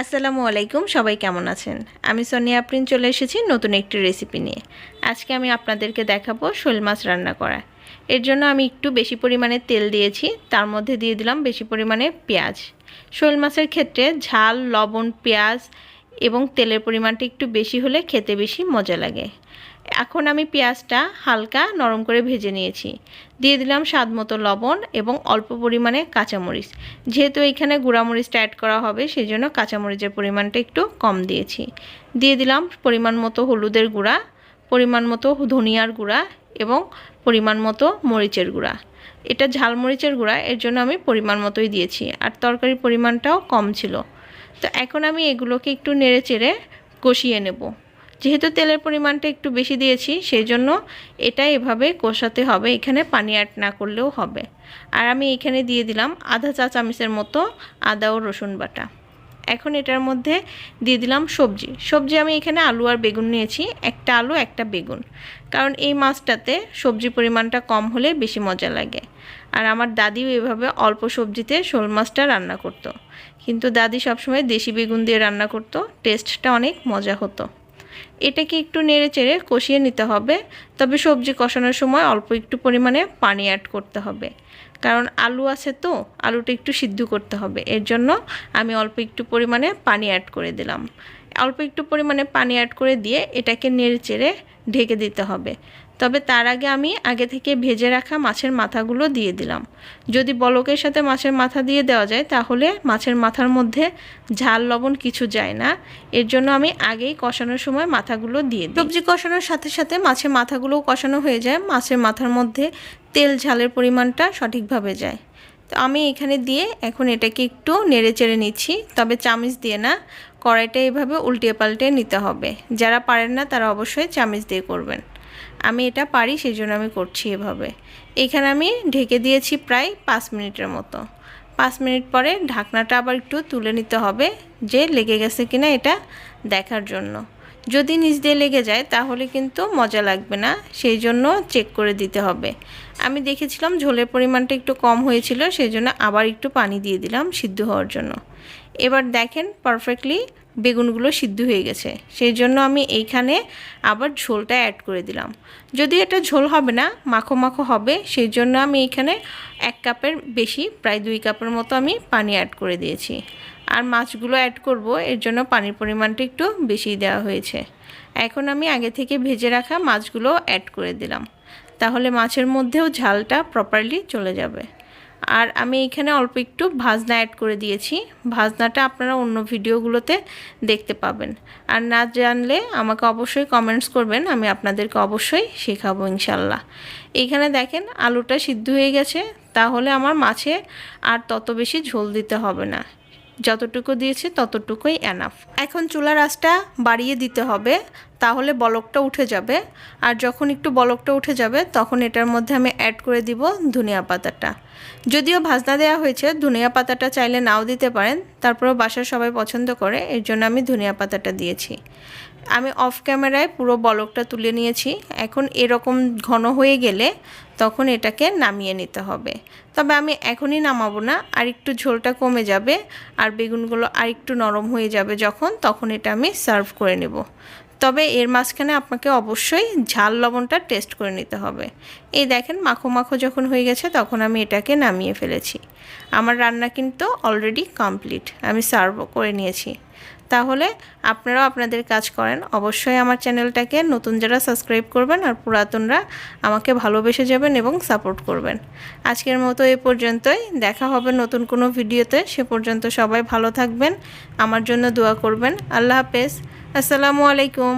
আসসালামু আলাইকুম, সবাই কেমন আছেন? আমি সোনিয়া আপ্রিন চলে এসেছি নতুন একটি রেসিপি নিয়ে। আজকে আমি আপনাদেরকে দেখাবো শোল মাছ রান্না করা। এর জন্য আমি একটু বেশি পরিমাণে তেল দিয়েছি, তার মধ্যে দিয়ে দিলাম বেশি পরিমাণে পেঁয়াজ। শোল মাছের ক্ষেত্রে ঝাল, লবণ, পেঁয়াজ এবং তেলের পরিমাণটা একটু বেশি হলে খেতে বেশি মজা লাগে। এখন আমি পেঁয়াজটা হালকা নরম করে ভেজে নিয়েছি। দিয়ে দিলাম স্বাদ মতো লবণ এবং অল্প পরিমাণে কাঁচামরিচ। যেহেতু এখানে গুঁড়ামরিচটা অ্যাড করা হবে সেই জন্য কাঁচামরিচের পরিমাণটা একটু কম দিয়েছি। দিয়ে দিলাম পরিমাণ মতো হলুদের গুঁড়া, পরিমাণ মতো ধনিয়ার গুঁড়া এবং পরিমাণ মতো মরিচের গুঁড়া। এটা ঝালমরিচের গুঁড়া, এর জন্য আমি পরিমাণ মতোই দিয়েছি। আর তরকারির পরিমাণটাও কম ছিল। তো এখন আমি এগুলোকে একটু নেড়ে চেড়ে কষিয়ে নেব। যেহেতু তেলের পরিমাণটা একটু বেশি দিয়েছি সেই জন্য এটা এভাবে কষাতে হবে। এখানে পানি অ্যাড না করলেও হবে। আর আমি এখানে দিয়ে দিলাম আধা চা চামচের মতো আদা ও রসুন বাটা। এখন এটার মধ্যে দিয়ে দিলাম সবজি। সবজি আমি এখানে আলু আর বেগুন নিয়েছি, একটা আলু, একটা বেগুন। কারণ এই মাছটাতে সবজি পরিমাণটা কম হলে বেশি মজা লাগে। আর আমার দাদিও এভাবে অল্প সবজিতে শোল মাছটা রান্না করতো। কিন্তু দাদি সবসময় দেশি বেগুন দিয়ে রান্না করতো, টেস্টটা অনেক মজা হতো। এটাকে একটু নেড়ে চেড়ে কষিয়ে নিতে হবে। তবে সবজি কষানোর সময় অল্প একটু পরিমাণে পানি অ্যাড করতে হবে। কারণ আলু আছে তো, আলুটা একটু সিদ্ধ করতে হবে। এর জন্য আমি অল্প একটু পরিমাণে পানি অ্যাড করে দিলাম। অল্প একটু পরিমাণে পানি অ্যাড করে দিয়ে এটাকে নেড়ে চেড়ে ঢেকে দিতে হবে। তবে তার আগে আমি আগে থেকে ভেজে রাখা মাছের মাথাগুলো দিয়ে দিলাম। যদি বলকের সাথে মাছের মাথা দিয়ে দেওয়া যায়, তাহলে মাছের মাথার মধ্যে ঝাল লবণ কিছু যায় না। এর জন্য আমি আগেই কষানোর সময় মাথাগুলো দিয়ে দিই। সবজি কষানোর সাথে সাথে মাছের মাথাগুলোও কষানো হয়ে যায়। মাছের মাথার মধ্যে তেল ঝালের পরিমাণটা সঠিকভাবে যায়। তো আমি এখানে দিয়ে এখন এটাকে একটু নেড়ে চেড়ে নিচ্ছি। তবে চামিচ দিয়ে না, কড়াইটা এভাবে উল্টিয়ে পাল্টে নিতে হবে। যারা পারেন না, তারা অবশ্যই চামিচ দিয়ে করবেন। আমি এটা পারি সেই জন্য আমি করছি এভাবে। এখানে আমি ঢেকে দিয়েছি প্রায় পাঁচ মিনিটের মতো। পাঁচ মিনিট পরে ঢাকনাটা আবার একটু তুলে নিতে হবে যে লেগে গেছে কিনা এটা দেখার জন্য। যদি নিচ দিয়ে লেগে যায়, তাহলে কিন্তু মজা লাগবে না। সেই জন্য চেক করে দিতে হবে। আমি দেখেছিলাম ঝোলের পরিমাণটা একটু কম হয়েছিল, সেই জন্য আবার একটু পানি দিয়ে দিলাম সিদ্ধ হওয়ার জন্য। এবার দেখেন পারফেক্টলি বেগুনগুলো সিদ্ধ হয়ে গেছে। সেই জন্য আমি এইখানে আবার ঝোলটা অ্যাড করে দিলাম। যদি এটা ঝোল হবে না, মাখো মাখো হবে, সেই জন্য আমি এইখানে এক কাপের বেশি, প্রায় দুই কাপের মতো আমি পানি অ্যাড করে দিয়েছি। আর মাছগুলো অ্যাড করব। এর জন্য পানির পরিমাণটা একটু বেশি দেওয়া হয়েছে। এখন আমি আগে থেকে ভেজে রাখা মাছগুলো অ্যাড করে দিলাম। তাহলে মাছের মধ্যেও ঝালটা প্রপারলি চলে যাবে। আর আমি এখানে অল্প একটু ভাজনা অ্যাড করে দিয়েছি। ভাজনাটা আপনারা অন্য ভিডিওগুলোতে দেখতে পাবেন। আর না জানলে আমাকে অবশ্যই কমেন্টস করবেন, আমি আপনাদেরকে অবশ্যই শেখাবো ইনশাল্লাহ এখানে দেখেন আলুটা সিদ্ধ হয়ে গেছে। তাহলে আমার মাছে আর তত বেশি ঝোল দিতে হবে না। যতটুকু দিয়েছে ততটুকুই এনাফ এখন চুলার আঁচটা বাড়িয়ে দিতে হবে, তাহলে বলকটা উঠে যাবে। আর যখন একটু বলকটা উঠে যাবে, তখন এটার মধ্যে আমি অ্যাড করে দিব ধনিয়া পাতাটা। যদিও ভাজনা দেওয়া হয়েছে, ধনিয়া পাতাটা চাইলে নাও দিতে পারেন, তারপরেও বাসার সবাই পছন্দ করে, এর জন্য আমি ধনিয়া পাতাটা দিয়েছি। আমি অফ ক্যামেরায় পুরো বলকটা তুলে নিয়েছি। এখন এরকম ঘন হয়ে গেলে তখন এটাকে নামিয়ে নিতে হবে। তবে আমি এখনই নামাবো না, আর একটু ঝোলটা কমে যাবে আর বেগুনগুলো আর একটু নরম হয়ে যাবে যখন, তখন এটা আমি সার্ভ করে নেব। তবে এর মাঝখানে আপনাকে অবশ্যই ঝাল লবণটা টেস্ট করে নিতে হবে। এই দেখেন মাখো মাখো যখন হয়ে গেছে, তখন আমি এটাকে নামিয়ে ফেলেছি। আমার রান্না কিন্তু অলরেডি কমপ্লিট আমি সার্ভ করে নিয়েছি। তাহলে আপনারাও আপনাদের কাজ করেন। অবশ্যই আমার চ্যানেলটাকে নতুন যারা সাবস্ক্রাইব করবেন আর পুরাতনরা আমাকে ভালোবেসে যাবেন এবং সাপোর্ট করবেন। আজকের মতো এ পর্যন্তই। দেখা হবে নতুন কোনো ভিডিওতে। সে পর্যন্ত সবাই ভালো থাকবেন। আমার জন্য দোয়া করবেন। আল্লাহ হাফেজ। আসসালামু আলাইকুম।